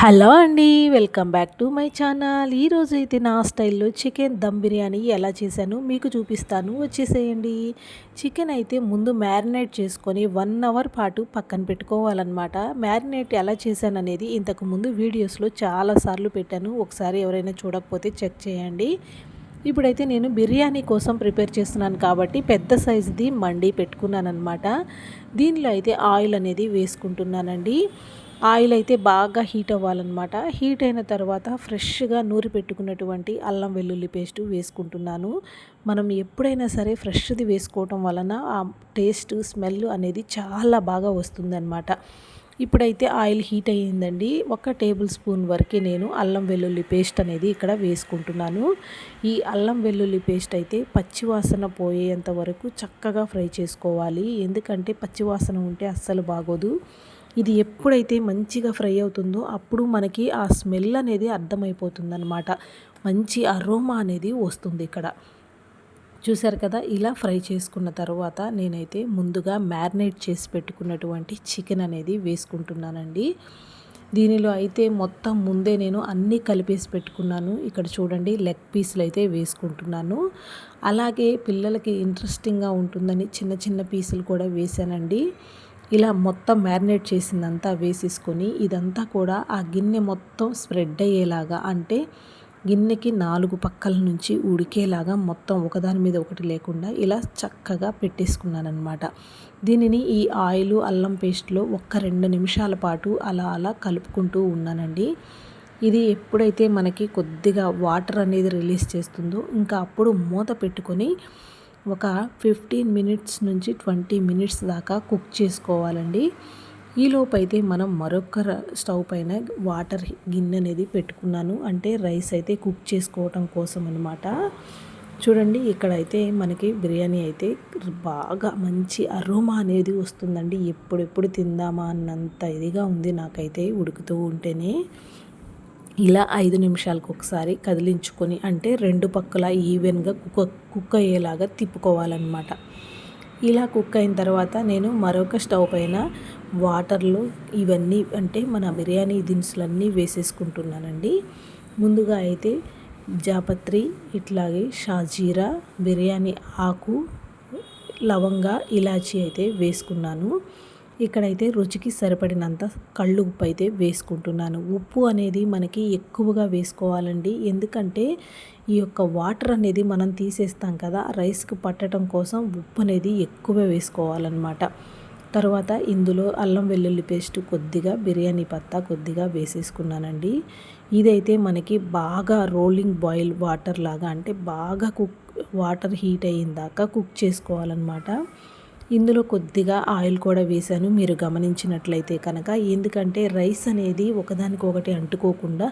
Hello అండి welcome back to my channel. ఈరోజు అయితే నా స్టైల్లో చికెన్ దమ్ బిర్యానీ ఎలా చేశాను మీకు చూపిస్తాను. వచ్చేసేయండి. చికెన్ అయితే ముందు మ్యారినేట్ చేసుకొని వన్ అవర్ పాటు పక్కన పెట్టుకోవాలన్నమాట. మ్యారినేట్ ఎలా చేశాను అనేది ఇంతకు ముందు వీడియోస్లో చాలాసార్లు పెట్టాను. ఒకసారి ఎవరైనా చూడకపోతే చెక్ చేయండి. ఇప్పుడైతే నేను బిర్యానీ కోసం ప్రిపేర్ చేస్తున్నాను కాబట్టి పెద్ద సైజుది మండి పెట్టుకున్నాను అనమాట దీనిలో అయితే ఆయిల్ అనేది వేసుకుంటున్నానండి. ఆయిల్ అయితే బాగా హీట్ అవ్వాలన్నమాట. హీట్ అయిన తర్వాత ఫ్రెష్గా నూరి పెట్టుకున్నటువంటి అల్లం వెల్లుల్లి పేస్ట్ వేసుకుంటున్నాను. మనం ఎప్పుడైనా సరే ఫ్రెష్ది వేసుకోవటం వలన ఆ టేస్ట్ స్మెల్ అనేది చాలా బాగా వస్తుందన్నమాట. ఇప్పుడైతే ఆయిల్ హీట్ అయ్యిందండి. ఒక టేబుల్ స్పూన్ వరకే నేను అల్లం వెల్లుల్లి పేస్ట్ అనేది ఇక్కడ వేసుకుంటున్నాను. ఈ అల్లం వెల్లుల్లి పేస్ట్ అయితే పచ్చివాసన పోయేంత వరకు చక్కగా ఫ్రై చేసుకోవాలి. ఎందుకంటే పచ్చివాసన ఉంటే అస్సలు బాగోదు. ఇది ఎప్పుడైతే మంచిగా ఫ్రై అవుతుందో అప్పుడు మనకి ఆ స్మెల్ అనేది అర్థమైపోతుంది అనమాట మంచి అరోమా అనేది వస్తుంది ఇక్కడ. చూసారు కదా ఇలా ఫ్రై చేసుకున్న తర్వాత నేనైతే ముందుగా మ్యారినేట్ చేసి పెట్టుకున్నటువంటి చికెన్ అనేది వేసుకుంటున్నానండి. దీనిలో అయితే మొత్తం ముందే నేను అన్నీ కలిపేసి పెట్టుకున్నాను. ఇక్కడ చూడండి లెగ్ పీసులు అయితే వేసుకుంటున్నాను. అలాగే పిల్లలకి ఇంట్రెస్టింగ్గా ఉంటుందని చిన్న చిన్న పీసులు కూడా వేసానండి ఇలా మొత్తం మ్యారినేట్ చేసిందంతా వేసేసుకొని ఇదంతా కూడా ఆ గిన్నె మొత్తం స్ప్రెడ్ అయ్యేలాగా అంటే గిన్నెకి నాలుగు పక్కల నుంచి ఉడికేలాగా మొత్తం ఒకదాని మీద ఒకటి లేకుండా ఇలా చక్కగా పెట్టేసుకున్నానమాట దీనిని ఈ ఆయిల్ అల్లం పేస్ట్లో ఒక్క రెండు నిమిషాల పాటు అలా అలా కలుపుకుంటూ ఉన్నానండి. ఇది ఎప్పుడైతే మనకి కొద్దిగా వాటర్ అనేది రిలీజ్ చేస్తుందో ఇంకా అప్పుడు మూత పెట్టుకొని ఒక ఫిఫ్టీన్ మినిట్స్ నుంచి ట్వంటీ మినిట్స్ దాకా కుక్ చేసుకోవాలండి. ఈలోపు అయితే మనం మరొక స్టవ్ పైన వాటర్ గిన్నె అనేది పెట్టుకున్నాను. అంటే రైస్ అయితే కుక్ చేసుకోవటం కోసం అనమాట చూడండి ఇక్కడైతే మనకి బిర్యానీ అయితే బాగా మంచి అరోమా అనేది వస్తుందండి. ఎప్పుడెప్పుడు తిందామా అన్నంత ఇదిగా ఉంది నాకైతే ఉడుకుతూ ఉంటేనే. ఇలా ఐదు నిమిషాలకు ఒకసారి కదిలించుకొని అంటే రెండు పక్కల ఈవెన్గా కుక్క కుక్ అయ్యేలాగా తిప్పుకోవాలన్నమాట. ఇలా కుక్ అయిన తర్వాత నేను మరొక స్టవ్ పైన వాటర్లో ఇవన్నీ అంటే మన బిర్యానీ దినుసులన్నీ వేసేసుకుంటున్నానండి. ముందుగా అయితే జాపత్రి ఇట్లాగే షాజీరా బిర్యానీ ఆకు లవంగా ఇలాచి అయితే వేసుకున్నాను. ఇక్కడైతే రుచికి సరిపడినంత కళ్ళు ఉప్పు అయితే వేసుకుంటున్నాను. ఉప్పు అనేది మనకి ఎక్కువగా వేసుకోవాలండి. ఎందుకంటే ఈ యొక్క వాటర్ అనేది మనం తీసేస్తాం కదా రైస్కి పట్టడం కోసం ఉప్పు అనేది ఎక్కువ వేసుకోవాలన్నమాట. తర్వాత ఇందులో అల్లం వెల్లుల్లి పేస్ట్ కొద్దిగా బిర్యానీ పత్తా కొద్దిగా వేసేసుకున్నానండి. ఇదైతే మనకి బాగా రోలింగ్ బాయిల్ వాటర్ లాగా అంటే బాగా కుక్ వాటర్ హీట్ అయ్యిందాక కుక్ చేసుకోవాలన్నమాట. ఇందులో కొద్దిగా ఆయిల్ కూడా వేశాను. మీరు గమనించినట్లయితే కనుక ఎందుకంటే రైస్ అనేది ఒకదానికొకటి అంటుకోకుండా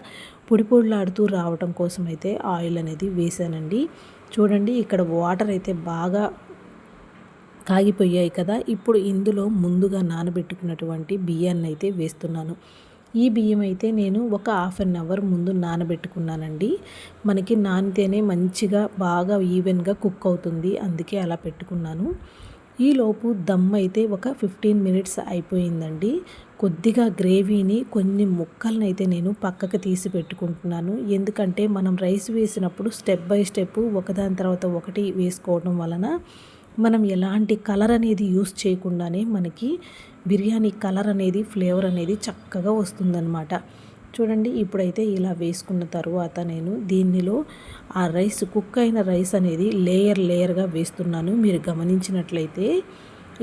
పొడి పొడిలాడుతూ రావటం కోసం అయితే ఆయిల్ అనేది వేశానండి. చూడండి ఇక్కడ వాటర్ అయితే బాగా కాగిపోయాయి కదా. ఇప్పుడు ఇందులో ముందుగా నానబెట్టుకున్నటువంటి బియ్యాన్ని అయితే వేస్తున్నాను. ఈ బియ్యం అయితే నేను ఒక హాఫ్ అన్ అవర్ ముందు నానబెట్టుకున్నానండి. మనకి నానితేనే మంచిగా బాగా ఈవెన్గా కుక్ అవుతుంది. అందుకే అలా పెట్టుకున్నాను. ఈలోపు దమ్ అయితే ఒక ఫిఫ్టీన్ మినిట్స్ అయిపోయిందండి. కొద్దిగా గ్రేవీని కొన్ని ముక్కలనైతే అయితే నేను పక్కకు తీసి పెట్టుకుంటున్నాను. ఎందుకంటే మనం రైస్ వేసినప్పుడు స్టెప్ బై స్టెప్ ఒకదాని తర్వాత ఒకటి వేసుకోవడం వలన మనం ఎలాంటి కలర్ అనేది యూస్ చేయకుండానే మనకి బిర్యానీ కలర్ అనేది ఫ్లేవర్ అనేది చక్కగా వస్తుందన్నమాట. చూడండి ఇప్పుడైతే ఇలా వేసుకున్న తర్వాత నేను దీనిలో ఆ రైస్ కుక్ అయిన రైస్ అనేది లేయర్ లేయర్గా వేస్తున్నాను. మీరు గమనించినట్లయితే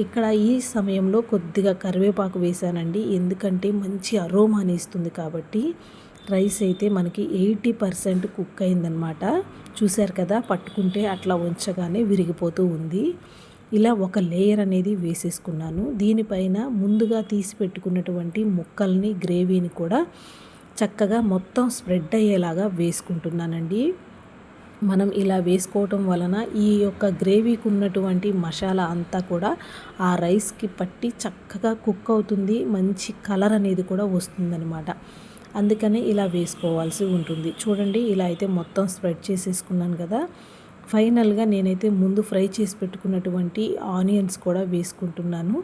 ఇక్కడ ఈ సమయంలో కొద్దిగా కరివేపాకు వేసానండి ఎందుకంటే మంచి అరోమాని ఇస్తుంది కాబట్టి రైస్ అయితే మనకి ఎయిటీ పర్సెంట్ కుక్ అయిందనమాట. చూశారు కదా పట్టుకుంటే అట్లా ఉంచగానే విరిగిపోతూ ఉంది. ఇలా ఒక లేయర్ అనేది వేసేసుకున్నాను. దీనిపైన ముందుగా తీసి పెట్టుకున్నటువంటి ముక్కల్ని గ్రేవీని కూడా చక్కగా మొత్తం స్ప్రెడ్ అయ్యేలాగా వేసుకుంటున్నానండి. మనం ఇలా వేసుకోవటం వలన ఈ యొక్క గ్రేవీకి ఉన్నటువంటి మసాలా అంతా కూడా ఆ రైస్కి పట్టి చక్కగా కుక్ అవుతుంది. మంచి కలర్ అనేది కూడా వస్తుందనమాట అందుకనే ఇలా వేసుకోవాల్సి ఉంటుంది. చూడండి ఇలా అయితే మొత్తం స్ప్రెడ్ చేసేసుకున్నాను కదా. ఫైనల్గా నేనైతే ముందు ఫ్రై చేసి పెట్టుకున్నటువంటి ఆనియన్స్ కూడా వేసుకుంటున్నాను.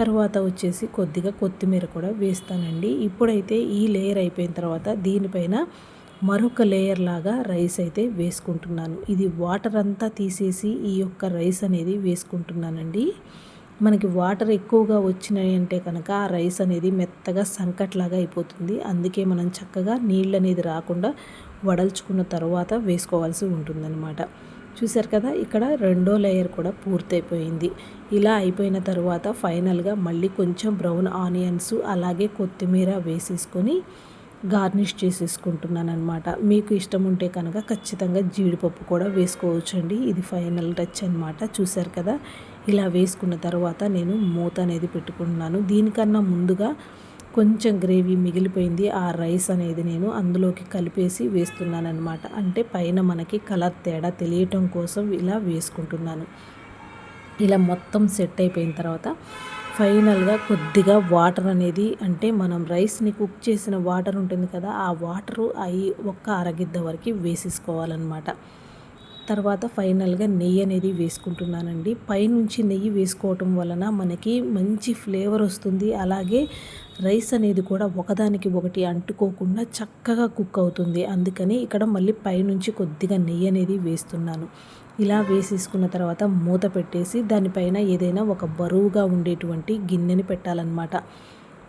తర్వాత వచ్చేసి కొద్దిగా కొత్తిమీర కూడా వేస్తానండి. ఇప్పుడైతే ఈ లేయర్ అయిపోయిన తర్వాత దీనిపైన మరొక లేయర్ లాగా రైస్ అయితే వేసుకుంటున్నాను. ఇది వాటర్ అంతా తీసేసి ఈ యొక్క రైస్ అనేది వేసుకుంటున్నానండి. మనకి వాటర్ ఎక్కువగా వచ్చినాయి అంటే కనుక ఆ రైస్ అనేది మెత్తగా సంకట్లాగా అయిపోతుంది. అందుకే మనం చక్కగా నీళ్ళు అనేది రాకుండా వడల్చుకున్న తర్వాత వేసుకోవాల్సి ఉంటుందన్నమాట. చూసారు కదా ఇక్కడ రెండో లేయర్ కూడా పూర్తయిపోయింది. ఇలా అయిపోయిన తర్వాత ఫైనల్గా మళ్ళీ కొంచెం బ్రౌన్ ఆనియన్స్ అలాగే కొత్తిమీర వేసేసుకొని గార్నిష్ చేసేసుకుంటున్నాను అనమాట మీకు ఇష్టం ఉంటే కనుక ఖచ్చితంగా జీడిపప్పు కూడా వేసుకోవచ్చండి. ఇది ఫైనల్ టచ్ అనమాట చూసారు కదా ఇలా వేసుకున్న తర్వాత నేను మూత అనేది పెట్టుకుంటున్నాను. దీనికన్నా ముందుగా కొంచెం గ్రేవీ మిగిలిపోయింది. ఆ రైస్ అనేది నేను అందులోకి కలిపేసి వేస్తున్నాను అనమాట అంటే పైన మనకి కలర్ తేడా తెలియటం కోసం ఇలా వేసుకుంటున్నాను. ఇలా మొత్తం సెట్ అయిపోయిన తర్వాత ఫైనల్గా కొద్దిగా వాటర్ అనేది అంటే మనం రైస్ని కుక్ చేసిన వాటర్ ఉంటుంది కదా ఆ వాటరు అవి ఒక్క అరగిద్ద వరకు వేసేసుకోవాలన్నమాట. తర్వాత ఫైనల్గా నెయ్యి అనేది వేసుకుంటున్నానండి. పైనుంచి నెయ్యి వేసుకోవటం వలన మనకి మంచి ఫ్లేవర్ వస్తుంది. అలాగే రైస్ అనేది కూడా ఒకదానికి ఒకటి అంటుకోకుండా చక్కగా కుక్ అవుతుంది. అందుకని ఇక్కడ మళ్ళీ పైనుంచి కొద్దిగా నెయ్యి అనేది వేస్తున్నాను. ఇలా వేసేసుకున్న తర్వాత మూత పెట్టేసి దానిపైన ఏదైనా ఒక బరువుగా ఉండేటువంటి గిన్నెని పెట్టాలన్నమాట.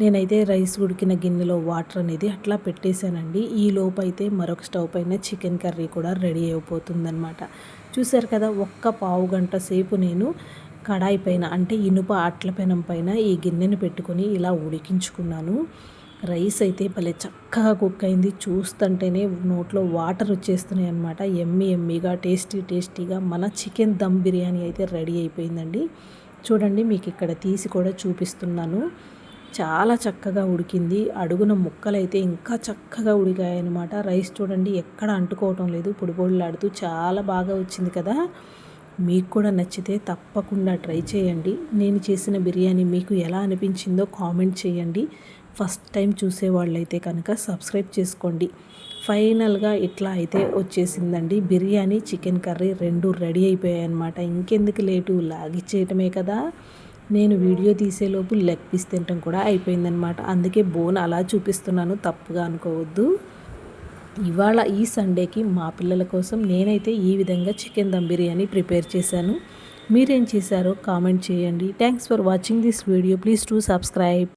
నేనైతే రైస్ ఉడికిన గిన్నెలో వాటర్ అనేది అట్లా పెట్టేశానండి. ఈ లోపైతే అయితే మరొక స్టవ్ పైన చికెన్ కర్రీ కూడా రెడీ అయిపోతుందన్నమాట. చూశారు కదా ఒక్క పావు గంట సేపు నేను కడాయి పైన అంటే ఇనుప అట్ల పెనం పైన ఈ గిన్నెను పెట్టుకొని ఇలా ఉడికించుకున్నాను. రైస్ అయితే భలే చక్కగా కుక్ అయింది. చూస్తుంటేనే నోట్లో వాటర్ వచ్చేస్తున్నాయి అనమాట ఎమ్మి ఎమ్మిగా టేస్టీ టేస్టీగా మన చికెన్ దమ్ బిర్యానీ అయితే రెడీ అయిపోయిందండి. చూడండి మీకు ఇక్కడ తీసి కూడా చూపిస్తున్నాను. చాలా చక్కగా ఉడికింది. అడుగున ముక్కలైతే ఇంకా చక్కగా ఉడిగాయనమాట రైస్ చూడండి ఎక్కడ అంటుకోవటం లేదు. పొడి పొడిలాడుతూ చాలా బాగా వచ్చింది కదా. మీకు కూడా నచ్చితే తప్పకుండా ట్రై చేయండి. నేను చేసిన బిర్యానీ మీకు ఎలా అనిపించిందో కామెంట్ చేయండి. ఫస్ట్ టైం చూసేవాళ్ళైతే కనుక సబ్స్క్రైబ్ చేసుకోండి. ఫైనల్గా ఇట్లా అయితే వచ్చేసిందండి. బిర్యానీ చికెన్ కర్రీ రెండు రెడీ అయిపోయాయి అనమాట ఇంకెందుకు లేటు? లాగిచ్చేయటమే కదా. నేను వీడియో తీసేలోపు లెగ్ పీస్ తినటం కూడా అయిపోయిందనమాట అందుకే బోన్ అలా చూపిస్తున్నాను. తప్పుగా అనుకోవద్దు. ఇవాళ ఈ సండేకి మా పిల్లల కోసం నేనైతే ఈ విధంగా చికెన్ దమ్ బిర్యానీ ప్రిపేర్ చేశాను. మీరేం చేశారో కామెంట్ చేయండి. Thanks for watching this video please to subscribe